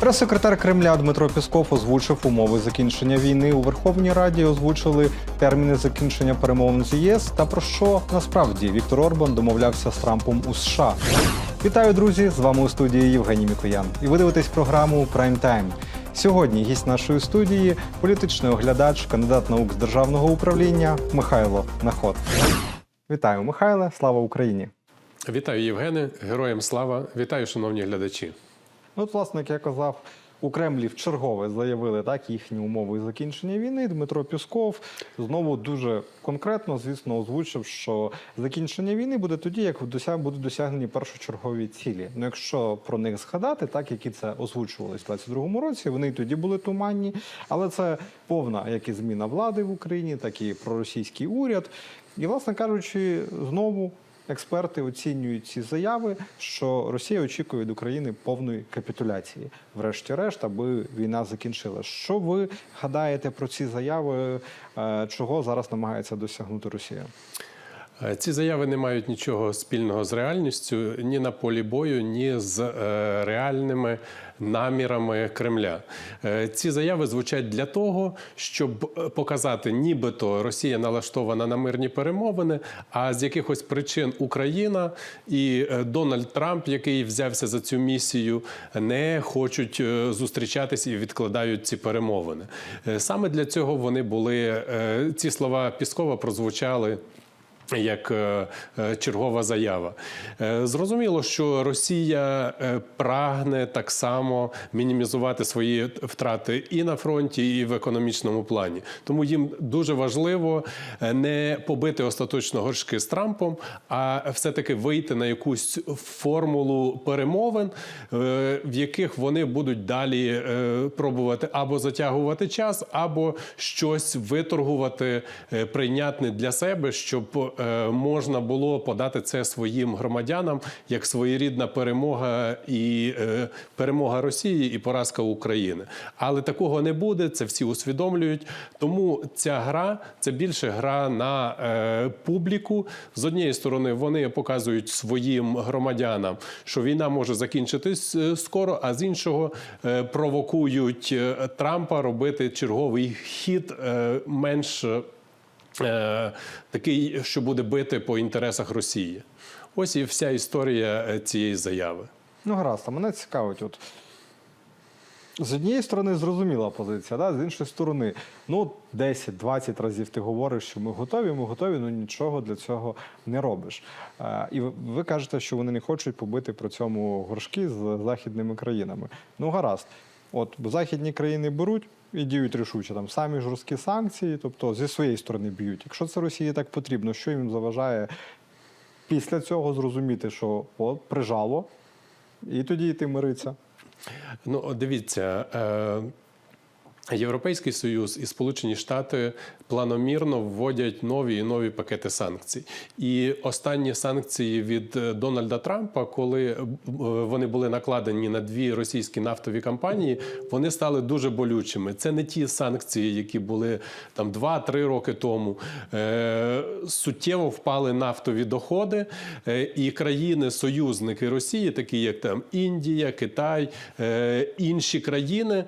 Прес-секретар Кремля Дмитро Пісков озвучив умови закінчення війни. У Верховній Раді озвучили терміни закінчення перемовин з ЄС та про що насправді Віктор Орбан домовлявся з Трампом у США. Вітаю, друзі! З вами у студії Євгеній Мікоян. І ви дивитесь програму Прайм Тайм. Сьогодні гість нашої студії політичний оглядач, кандидат наук з державного управління Михайло Наход. Вітаю, Михайле! Слава Україні! Вітаю, Євгене, героям слава! Вітаю, шановні глядачі. Ну, от, власне, як я казав, у Кремлі в чергове заявили так їхні умови закінчення війни. Дмитро Пісков знову дуже конкретно, звісно, озвучив, що закінчення війни буде тоді, як будуть досягнені першочергові цілі. Ну, якщо про них згадати, так які це озвучувалось в 22-му році, вони й тоді були туманні, але це повна як і зміна влади в Україні, так і проросійський уряд. І, власне кажучи, знову Експерти оцінюють ці заяви, що Росія очікує від України повної капітуляції, врешті-решт, аби війна закінчилась. Що ви гадаєте про ці заяви? е, Чого зараз намагається досягнути Росія? Е, Ці заяви не мають нічого спільного з реальністю ні на полі бою, ні з е, реальними намірами Кремля. Е, Ці заяви звучать для того, щоб показати, нібито Росія налаштована на мирні перемовини, а з якихось причин Україна і Дональд Трамп, який взявся за цю місію, не хочуть зустрічатись і відкладають ці перемовини. Саме для цього вони були ці слова Піскова прозвучали як е, е, чергова заява. Е, Зрозуміло, що Росія прагне так само мінімізувати свої втрати і на фронті, і в економічному плані. Тому їм дуже важливо не побити остаточно горшки з Трампом, а все-таки вийти на якусь формулу перемовин, в яких вони будуть далі пробувати або затягувати час, або щось виторгувати прийнятне для себе, щоб можна було подати це своїм громадянам як своєрідна перемога і е, перемога Росії і поразка України. Але такого не буде. Це всі усвідомлюють. Тому ця гра це більше гра на е, публіку. З однієї сторони, вони показують своїм громадянам, що війна може закінчитись е, скоро, а з іншого е, провокують е, Трампа робити черговий хід е, менш. Е, такий, що буде бити по інтересах Росії. Ось і вся історія е, цієї заяви. Ну, гаразд, а мене цікавить, от з однієї сторони зрозуміла позиція, да? з іншої сторони, ну 10-20 разів ти говориш, що ми готові, ми готові, ну нічого для цього не робиш. Е, і ви кажете, що вони не хочуть побити при цьому горшки з західними країнами. Ну, гаразд. От західні країни беруть і діють рішуче там самі жорсткі санкції, тобто зі своєї сторони б'ють. Якщо це Росії так потрібно, що їм заважає після цього зрозуміти, що от прижало, і тоді йти мириться. Ну, дивіться. Е- Європейський Союз і Сполучені Штати планомірно вводять нові і нові пакети санкцій. І останні санкції від е, Дональда Трампа, коли е, вони були накладені на дві російські нафтові компанії, вони стали дуже болючими. Це не ті санкції, які були там 2-3 роки тому. Е, суттєво впали нафтові доходи, і країни-союзники Росії, такі як там Індія, Китай, інші країни,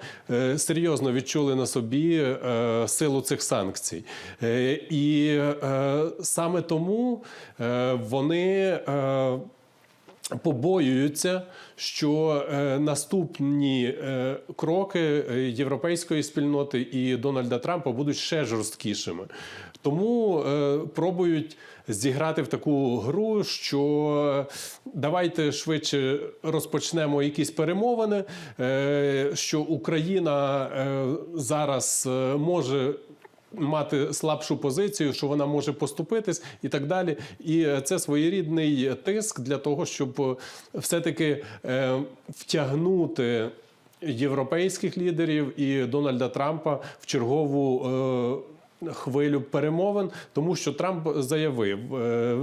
серйозно відчули на собі е, силу цих санкцій. Е, І е, саме тому вони. Е, Побоюються, що е, наступні е, кроки е, європейської спільноти і Дональда Трампа будуть ще жорсткішими. Тому е, пробують зіграти в таку гру, що давайте швидше розпочнемо якісь перемовини, е, що Україна е, зараз е, може мати слабшу позицію, що вона може поступитись і так далі. І е, це своєрідний тиск для того, щоб е, все-таки е, втягнути. Європейських лідерів і Дональда Трампа в чергову е, хвилю перемовин, тому що Трамп заявив. Е,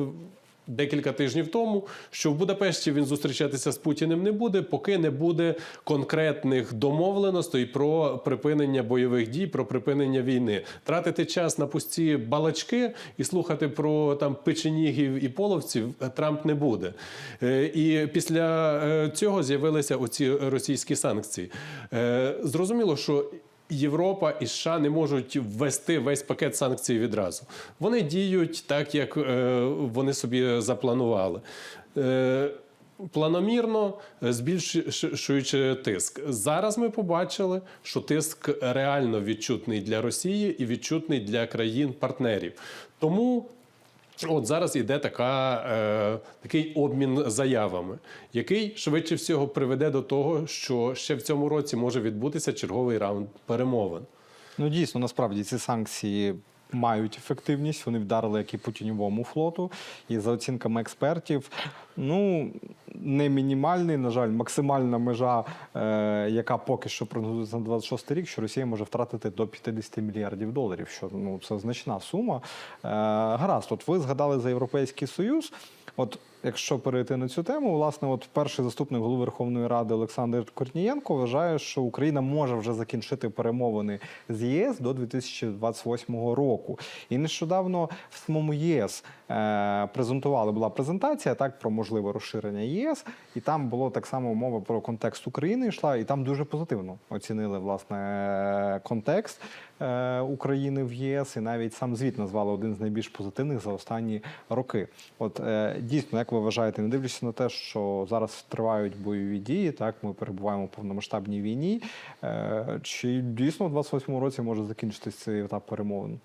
декілька тижнів тому, що в Будапешті він зустрічатися з Путіним не буде, поки не буде конкретних домовленостей про припинення бойових дій, про припинення війни. Тратити час на пусті балачки і слухати про там печенігів і половців Трамп не буде. Е, І після е, цього з'явилися оці російські санкції. Е, Зрозуміло, що Європа і США не можуть ввести весь пакет санкцій відразу. Вони діють так, як е, вони собі запланували. Е, Планомірно збільшуючи тиск. Зараз ми побачили, що тиск реально відчутний для Росії і відчутний для країн-партнерів. Тому От зараз іде така, е, такий обмін заявами, який швидше всього приведе до того, що ще в цьому році може відбутися черговий раунд перемовин. Ну дійсно, насправді ці санкції мають ефективність. Вони вдарили як і по флоту. І за оцінками експертів, ну не мінімальний, на жаль, максимальна межа, е, яка поки що прогнозується на 26 рік, що Росія може втратити до 50 мільярдів доларів. Що ну це значна сума. Е, гаразд, от ви згадали за Європейський Союз. От якщо перейти на цю тему, власне, от перший заступник голови Верховної Ради Олександр Корнієнко вважає, що Україна може вже закінчити перемовини з ЄС до 2028 року. І нещодавно в самому ЄС е, презентували була презентація так про можливе розширення ЄС, і там було так само мова про контекст України йшла, і там дуже позитивно оцінили власне контекст е, України в ЄС, і навіть сам звіт назвали один з найбільш позитивних за останні роки. От е, дійсно, як ви вважаєте, не дивлячись на те, що зараз тривають бойові дії, так ми перебуваємо в повномасштабній війні. Е, чи дійсно в 28-му році може закінчитись цей етап перемовин?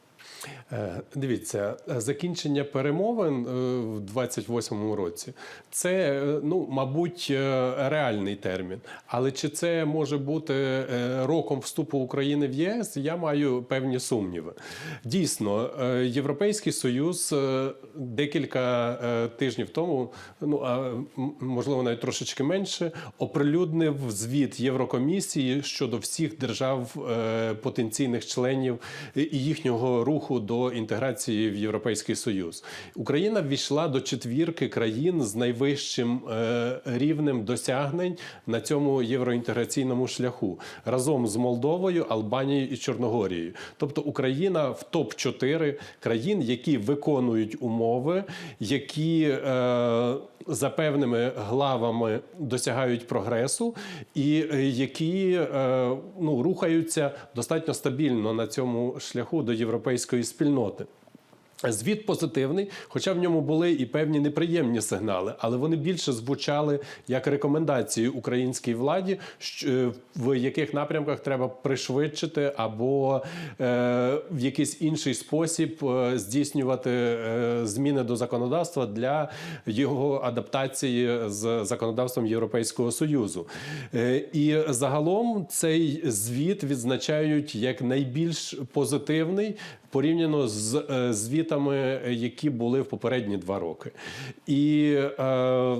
Е, Дивіться, закінчення перемовин е, в 28-му році це, е, ну, мабуть, реальний термін. Але чи це може бути роком вступу України в ЄС? Я маю певні сумніви. Дійсно, Європейський Союз декілька тижнів тому, ну а можливо навіть трошечки менше, оприлюднив звіт Єврокомісії щодо всіх держав потенційних членів і їхнього руху до інтеграції в Європейський Союз. Україна ввійшла до четвірки країн з найвищим е, рівнем досягнень на цьому євроінтеграційному шляху разом з Молдовою, Албанією і Чорногорією. Тобто Україна в топ 4 країн, які виконують умови, які е, за певними главами досягають прогресу, і е, які ну, рухаються достатньо стабільно на цьому шляху до європейської спільноти. Звіт позитивний, хоча в ньому були і певні неприємні сигнали, але вони більше звучали як рекомендації українській владі, е, в яких напрямках треба пришвидшити або е, в якийсь інший спосіб е, здійснювати зміни до законодавства для його адаптації з законодавством Європейського союзу. І загалом цей звіт відзначають як найбільш позитивний порівняно з е, звітами, які були в попередні два роки. І е,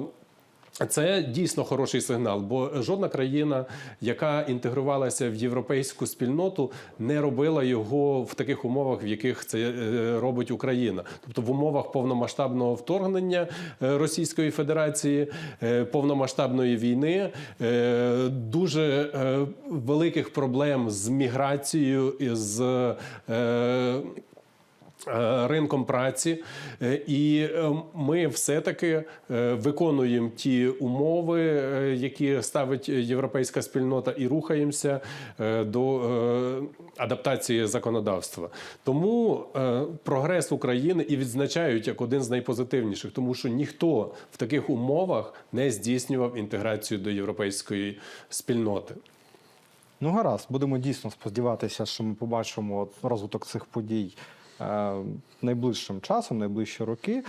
це дійсно хороший сигнал, бо жодна країна, яка інтегрувалася в європейську спільноту, не робила його в таких умовах, в яких це е, робить Україна. Тобто в умовах повномасштабного вторгнення е, Російської Федерації, е, повномасштабної війни, е, дуже е, великих проблем з міграцією з. Е, ринком праці, Е, і е, ми все-таки виконуємо ті умови, які ставить європейська спільнота, і рухаємося до адаптації законодавства. Тому прогрес України і відзначають як один з найпозитивніших, тому що ніхто в таких умовах не здійснював інтеграцію до європейської спільноти. Ну, гаразд, будемо дійсно сподіватися, що ми побачимо розвиток цих подій найближчим часом, найближчі роки.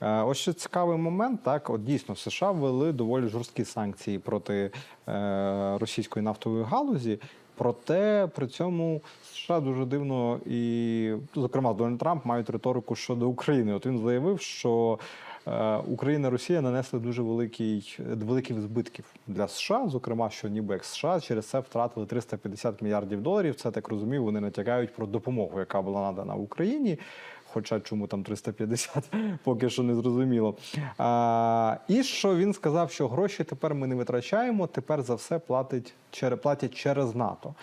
Е, ось ще цікавий момент. Так, от дійсно США ввели доволі жорсткі санкції проти е, російської нафтової галузі. Проте при цьому США дуже дивно і, зокрема, Дональд Трамп мають риторику щодо України. От він заявив, що е, Україна і Росія нанесли дуже великий, великих збитків для США, зокрема, що ніби як США через це втратили 350 мільярдів доларів. Це так розумію, вони натякають про допомогу, яка була надана Україні. Хоча чому там 350, поки що не зрозуміло. А, і що він сказав, що гроші тепер ми не витрачаємо, тепер за все платить, платять через НАТО.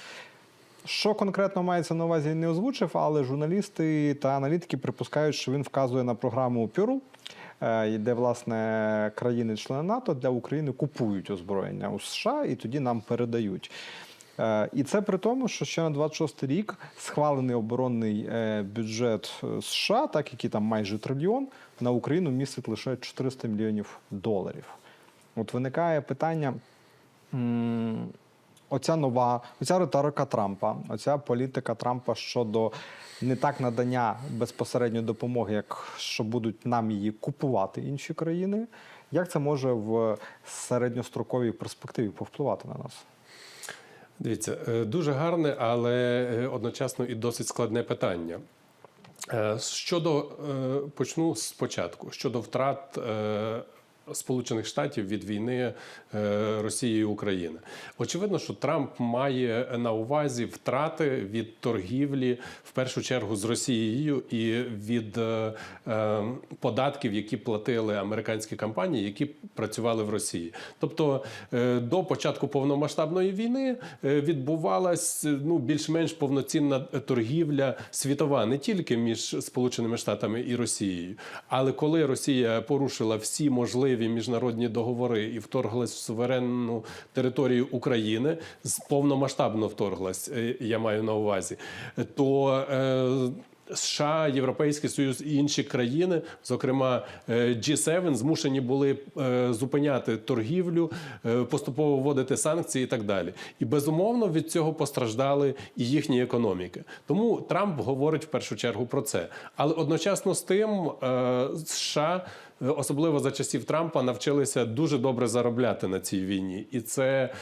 Що конкретно мається на увазі, він не озвучив, але журналісти та аналітики припускають, що він вказує на програму е, де власне країни-члени НАТО для України купують озброєння у США і тоді нам передають. Е, І це при тому, що ще на 26 рік схвалений оборонний е, бюджет е, США, так який там майже трильйон, на Україну містить лише 400 мільйонів доларів. От виникає питання. Оця нова, оця риторика Трампа, оця політика Трампа щодо не так надання безпосередньої допомоги, як що будуть нам її купувати інші країни. Як це може в середньостроковій перспективі повпливати на нас? Дивіться, е, дуже гарне, але е, одночасно і досить складне питання. Е, Щодо почну спочатку щодо втрат Сполучених Штатів від війни е, Росії і України. Очевидно, що Трамп має на увазі втрати від торгівлі в першу чергу з Росією і від е, е, податків, які платили американські компанії, які працювали в Росії. Тобто до початку повномасштабної війни відбувалась ну більш-менш повноцінна торгівля світова, не тільки між Сполученими Штатами і Росією, але коли Росія порушила всі можливі міжнародні договори і вторглась в суверенну територію України, повномасштабно вторглась, е, я маю на увазі, то е, США, Європейський Союз і інші країни, зокрема е, G7, змушені були е, зупиняти торгівлю, е, поступово вводити санкції і так далі. І безумовно від цього постраждали і їхні економіки. Тому Трамп говорить в першу чергу про це. Але одночасно з тим США. Особливо за часів Трампа навчилися дуже добре заробляти на цій війні, і це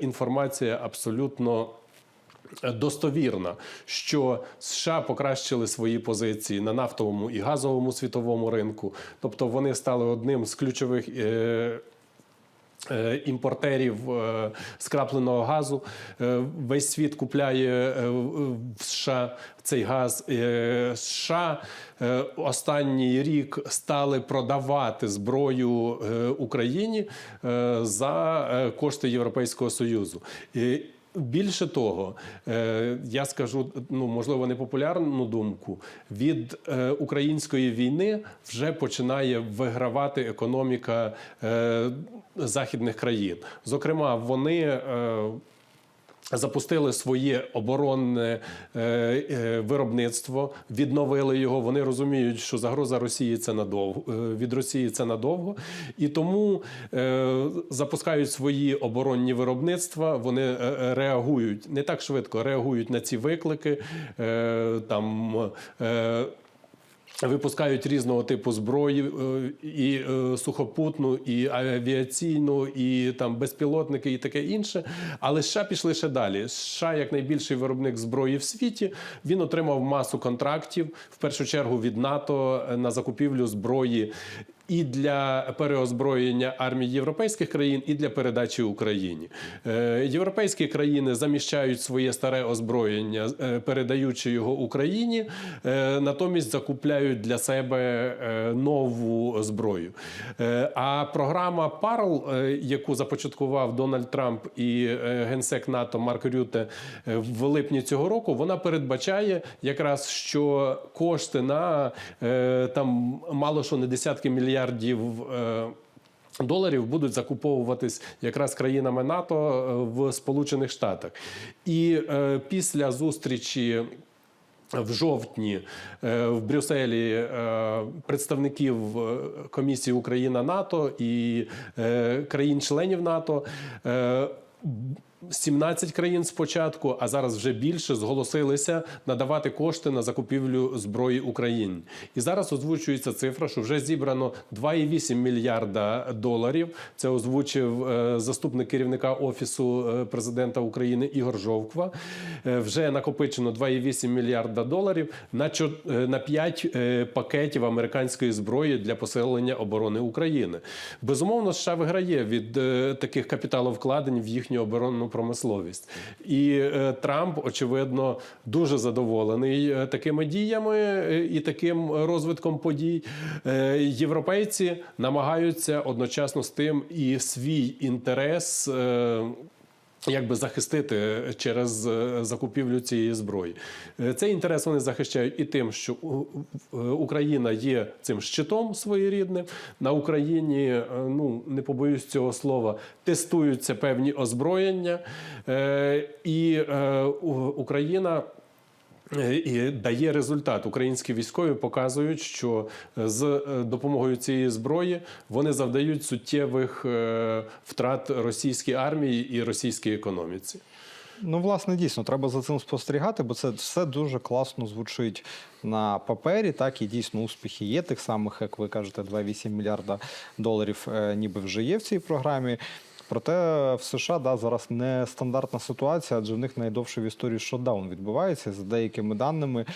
інформація абсолютно достовірна, що США покращили свої позиції на нафтовому і газовому світовому ринку, тобто вони стали одним з ключових. Е- е, Імпортерів е, скрапленого газу Е, весь світ купляє е, в США цей газ. Е, США е, останній рік стали продавати зброю е, Україні е, за е, кошти Європейського союзу. Більше того, е, я скажу ну можливо непопулярну думку. Від е, української війни вже починає вигравати економіка е, західних країн. Зокрема, вони. Запустили своє оборонне е, е, виробництво, відновили його. Вони розуміють, що загроза Росії це надовго е, від Росії це надовго, і тому запускають свої оборонні виробництва. Вони реагують не так швидко, реагують на ці виклики. Там Випускають різного типу зброї е, і е, сухопутну, і авіаційну, і там безпілотники, і таке інше. Але США пішли ще далі. США, як найбільший виробник зброї в світі, він отримав масу контрактів в першу чергу від НАТО е, на закупівлю зброї. І для переозброєння армій європейських країн, і для передачі Україні. Е, Європейські країни заміщають своє старе озброєння, е, передаючи його Україні, е, натомість закупляють для себе нову зброю. А програма Парл, яку започаткував Дональд Трамп і генсек НАТО Марк Рюте в липні цього року, вона передбачає якраз, що кошти на там мало що не десятки мільярдів. Е, Доларів будуть закуповуватись якраз країнами НАТО е, в Сполучених Штатах, і е, після зустрічі в жовтні в Брюсселі представників комісії Україна НАТО і країн-членів НАТО. Е, 17 країн спочатку, а зараз вже більше зголосилися надавати кошти на закупівлю зброї Україні. І зараз озвучується цифра, що вже зібрано 2,8 мільярда доларів. Це озвучив е, заступник керівника офісу е, президента України Ігор Жовква. Е, Вже накопичено 2,8 мільярда доларів на чо- е, на 5 е, пакетів американської зброї для посилення оборони України. Безумовно, США виграє від таких капіталовкладень в їхню оборонну промисловість. І е, Трамп, очевидно, дуже задоволений е, такими діями е, і таким розвитком подій. Європейці намагаються одночасно з тим і свій інтерес. Е, Якби захистити через е, закупівлю цієї зброї, Е, цей інтерес вони захищають і тим, що е, Україна є цим щитом своєрідним. На Україні, е, ну не побоюсь цього слова, тестуються певні озброєння, Е, і е, Україна. Е, І дає результат. Українські військові показують, що з е, допомогою цієї зброї вони завдають суттєвих е, втрат російській армії і російській економіці. Ну, власне, дійсно, треба за цим спостерігати, бо це все дуже класно звучить на папері. Так, і дійсно успіхи є тих самих, як ви кажете, 2,8 мільярда доларів е, ніби вже є в цій програмі. Проте в США да, зараз нестандартна ситуація, адже в них найдовше в історії шотдаун відбувається. За деякими даними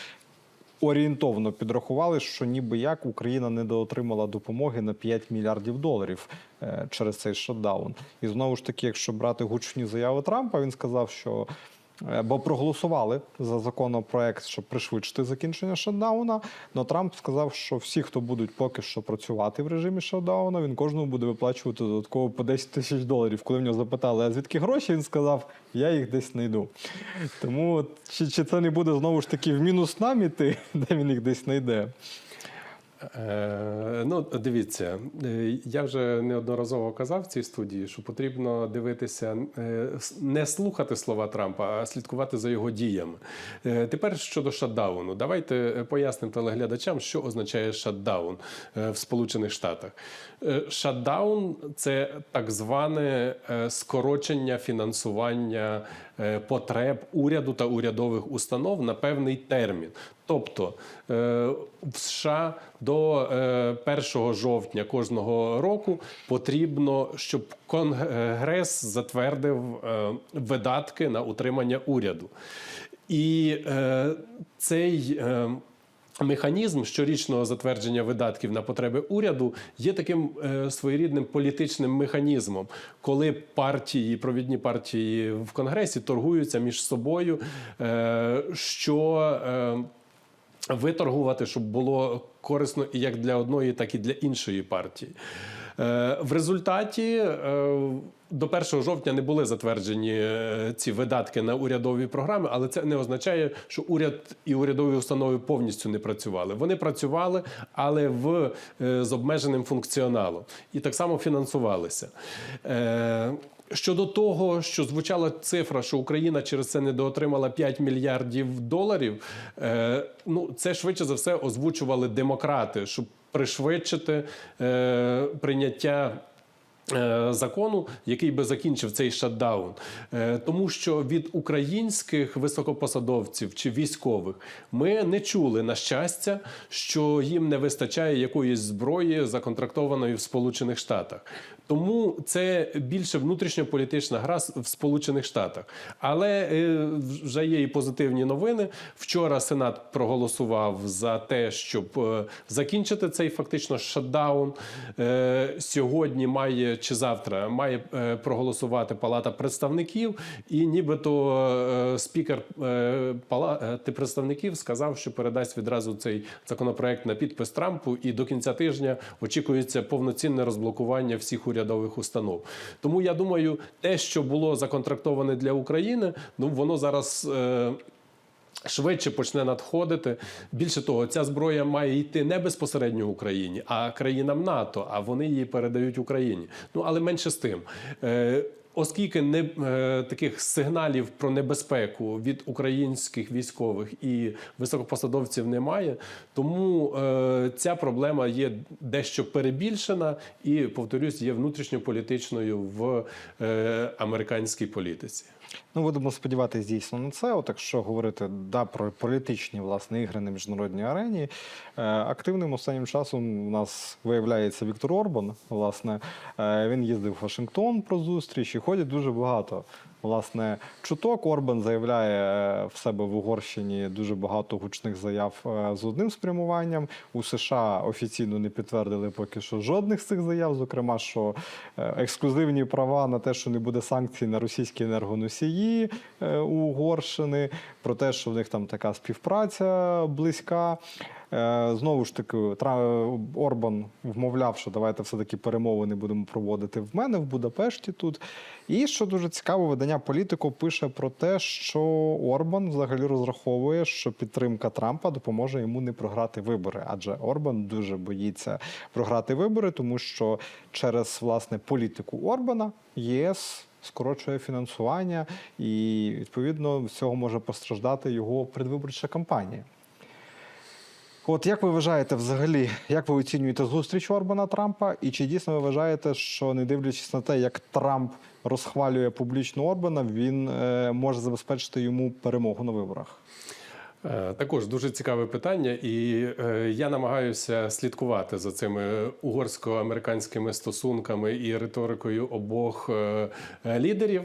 орієнтовно підрахували, що ніби як Україна недоотримала допомоги на 5 мільярдів доларів е, через цей шотдаун. І знову ж таки, якщо брати гучні заяви Трампа, він сказав, що бо проголосували за законопроект, щоб пришвидшити закінчення шотдауна. Но Трамп сказав, що всі, хто будуть поки що працювати в режимі шотдауна, він кожному буде виплачувати додатково по 10 тисяч доларів. Коли в нього запитали, а звідки гроші, він сказав, я їх десь знайду. Тому чи, чи це не буде знову ж таки в мінус нам іти, де він їх десь знайде? Е, ну, дивіться, е, я вже неодноразово казав в цій студії, що потрібно дивитися, е, не слухати слова Трампа, а слідкувати за його діями. Тепер щодо шатдауну, давайте пояснимо телеглядачам, що означає шатдаун в Сполучених Штатах. Шатдаун це так зване скорочення фінансування потреб уряду та урядових установ на певний термін. Тобто е, в США до е, 1 жовтня кожного року потрібно, щоб Конгрес затвердив е, видатки на утримання уряду. І е, цей е, Механізм щорічного затвердження видатків на потреби уряду є таким е, своєрідним політичним механізмом, коли партії, провідні партії в конгресі торгуються між собою, е, що е, виторгувати, щоб було корисно і як для одної, так і для іншої партії. Е, В результаті е, до 1 жовтня не були затверджені е, ці видатки на урядові програми, але це не означає, що уряд і урядові установи повністю не працювали. Вони працювали, але в, з обмеженим функціоналом і так само фінансувалися. Щодо того, що звучала цифра, що Україна через це недоотримала 5 мільярдів доларів, е, ну це швидше за все озвучували демократи, щоб пришвидшити е, прийняття. Е, Закону, який би закінчив цей шатдаун, Е, тому що від українських високопосадовців чи військових ми не чули на щастя, що їм не вистачає якоїсь зброї, законтрактованої в Сполучених Штатах. Тому це більше внутрішньополітична гра в Сполучених Штатах. Але е, вже є і позитивні новини. Вчора Сенат проголосував за те, щоб закінчити цей фактично шатдаун. Сьогодні має чи завтра має е, проголосувати Палата представників, і нібито е, спікер е, Палати представників сказав, що передасть відразу цей законопроект на підпис Трампу, і до кінця тижня очікується повноцінне розблокування всіх урядових установ. Тому я думаю, те, що було законтрактоване для України, ну воно зараз. Швидше почне надходити. Більше того, ця зброя має йти не безпосередньо Україні, а країнам НАТО, а вони її передають Україні. Ну але менше з тим. Е, Оскільки не е, таких сигналів про небезпеку від українських військових і високопосадовців немає, тому е, ця проблема є дещо перебільшена і, повторюсь, є внутрішньополітичною в е, американській політиці. Ну, будемо сподіватися дійсно на це. От якщо говорити да, про політичні власне ігри на міжнародній арені, е, активним останнім часом у нас виявляється Віктор Орбан. Власне, е, він їздив в Вашингтон про зустріч і ходять дуже багато. Власне, чуток Орбан заявляє е, в себе в Угорщині дуже багато гучних заяв з одним спрямуванням. У США офіційно не підтвердили поки що жодних з цих заяв, зокрема, що ексклюзивні права на те, що не буде санкцій на російські енергоносії е, Угорщини, про те, що в них там така співпраця близька. Е, Знову ж таки, Орбан вмовляв, що давайте все-таки перемовини будемо проводити в мене в Будапешті тут. І що дуже цікаво, видання політико пише про те, що Орбан взагалі розраховує, що підтримка Трампа допоможе йому не програти вибори, адже Орбан дуже боїться програти вибори, тому що через власне політику Орбана ЄС скорочує фінансування, і відповідно з цього може постраждати його предвиборча кампанія. От як ви вважаєте взагалі, як ви оцінюєте зустріч Орбана Трампа? І чи дійсно ви вважаєте, що не дивлячись на те, як Трамп розхвалює публічно Орбана, він е, може забезпечити йому перемогу на виборах? Е, Також дуже цікаве питання, і е, я намагаюся слідкувати за цими угорсько-американськими стосунками і риторикою обох е, лідерів.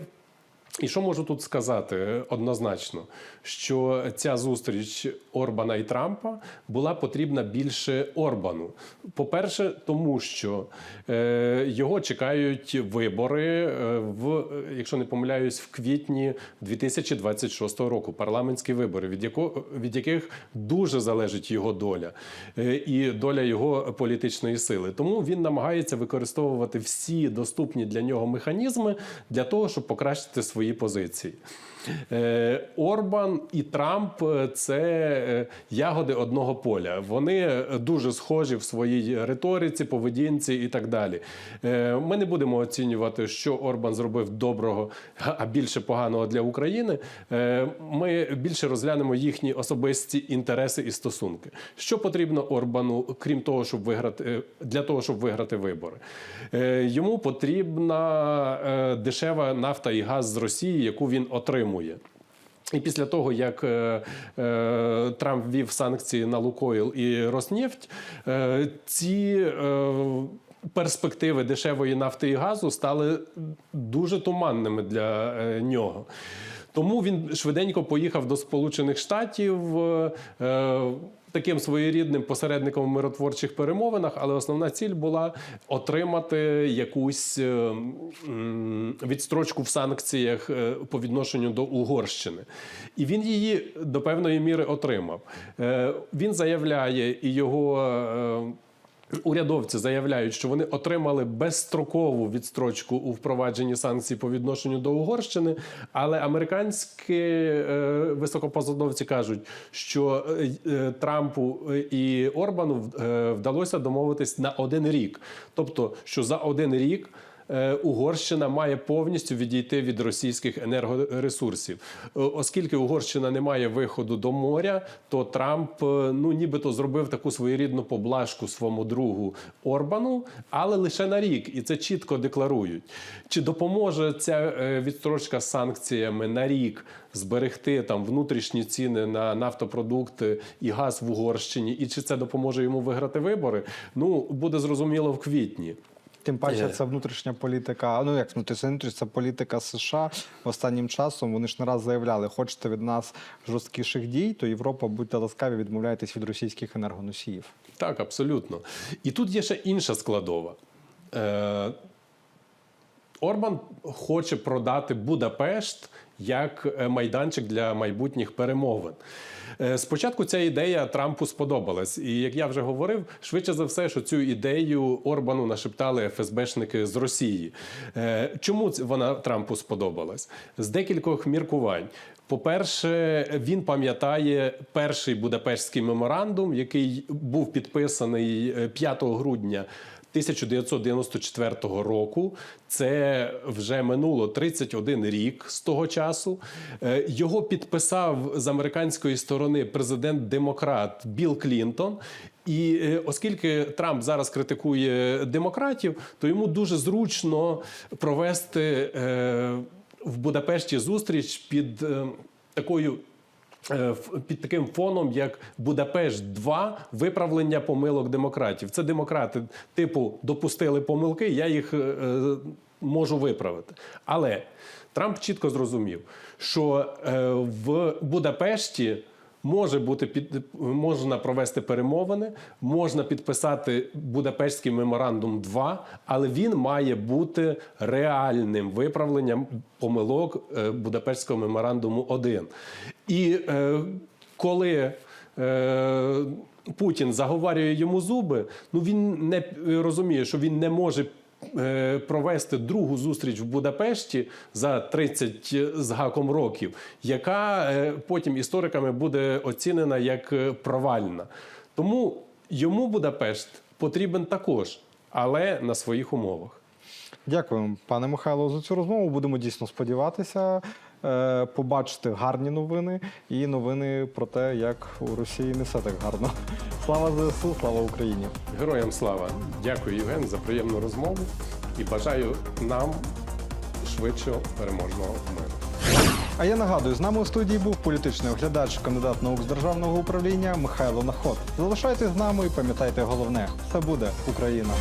І що можу тут сказати однозначно, що ця зустріч Орбана і Трампа була потрібна більше Орбану. По-перше, тому що е, його чекають вибори е, в, якщо не помиляюсь, в квітні 2026 року. Парламентські вибори, від, яко, від яких дуже залежить його доля е, і доля його політичної сили. Тому він намагається використовувати всі доступні для нього механізми для того, щоб покращити свої позиції. Е, Орбан і Трамп е, це е, ягоди одного поля. Вони дуже схожі в своїй риториці, поведінці і так далі. Ми не будемо оцінювати, що Орбан зробив доброго, а більше поганого для України. Ми більше розглянемо їхні особисті інтереси і стосунки. Що потрібно Орбану, крім того, щоб виграти для того, щоб виграти вибори? Йому потрібна дешева нафта і газ з Росії, яку він отримує. І після того, як е, е, Трамп ввів санкції на Лукойл і Роснефть, е, ці е, перспективи дешевої нафти і газу стали дуже туманними для е, нього. Тому він швиденько поїхав до Сполучених Штатів. Е, Таким своєрідним посередником в миротворчих перемовинах, але основна ціль була отримати якусь е, відстрочку в санкціях е, по відношенню до Угорщини. І він її до певної міри отримав. Е, Він заявляє, і його е, Урядовці заявляють, що вони отримали безстрокову відстрочку у впровадженні санкцій по відношенню до Угорщини, але американські е, високопосадовці кажуть, що е, е, Трампу і Орбану вдалося домовитись на один рік. Тобто, що за один рік. Е, Угорщина має повністю відійти від російських енергоресурсів, Е, оскільки Угорщина не має виходу до моря, то Трамп е, ну нібито зробив таку своєрідну поблажку своєму другу Орбану, але лише на рік, і це чітко декларують. Чи допоможе ця відстрочка з санкціями на рік зберегти там внутрішні ціни на нафтопродукти і газ в Угорщині, і чи це допоможе йому виграти вибори? Ну буде зрозуміло в квітні. Тим паче, Е. це внутрішня політика. Ну як ну, це внутрішня це політика США останнім часом. Вони ж не раз заявляли, хочете від нас жорсткіших дій, то Європа будьте ласкаві, відмовляйтесь від російських енергоносіїв. Так, абсолютно. І тут є ще інша складова. Орбан хоче продати Будапешт як е, майданчик для майбутніх перемовин. Е, Спочатку ця ідея Трампу сподобалась, і як я вже говорив, швидше за все, що цю ідею Орбану нашептали ФСБшники з Росії. Е, Чому вона Трампу сподобалась? З декількох міркувань. По-перше, він пам'ятає перший Будапештський меморандум, який був підписаний е, 5 грудня 1994 року. Це вже минуло 31 рік з того часу. Е, Його підписав з американської сторони президент-демократ Білл Клінтон. І е, оскільки Трамп зараз критикує демократів, то йому дуже зручно провести. Е, в Будапешті зустріч під такою. Е, Під таким фоном, як Будапешт 2 виправлення помилок демократів. Це демократи, типу, допустили помилки, я їх е, е, можу виправити. Але Трамп чітко зрозумів, що в Будапешті може бути під можна провести перемовини, можна підписати Будапештський меморандум 2, але він має бути реальним виправленням помилок Будапештського меморандуму 1. І е, коли е, Путін заговарює йому зуби, ну він не е, розуміє, що він не може е, провести другу зустріч в Будапешті за 30 з гаком років, яка е, потім істориками буде оцінена як е, провальна. Тому йому Будапешт потрібен також, але на своїх умовах. Дякую, пане Михайло, за цю розмову. Будемо дійсно сподіватися е, побачити гарні новини і новини про те, як у Росії не все так гарно. Слава ЗСУ, слава Україні! Героям слава! Дякую, Євген, за приємну розмову і бажаю нам швидшого переможного миру. А я нагадую, з нами у студії був політичний оглядач, кандидат наук з державного управління Михайло Наход. Залишайтесь з нами і пам'ятайте головне: все буде Україна.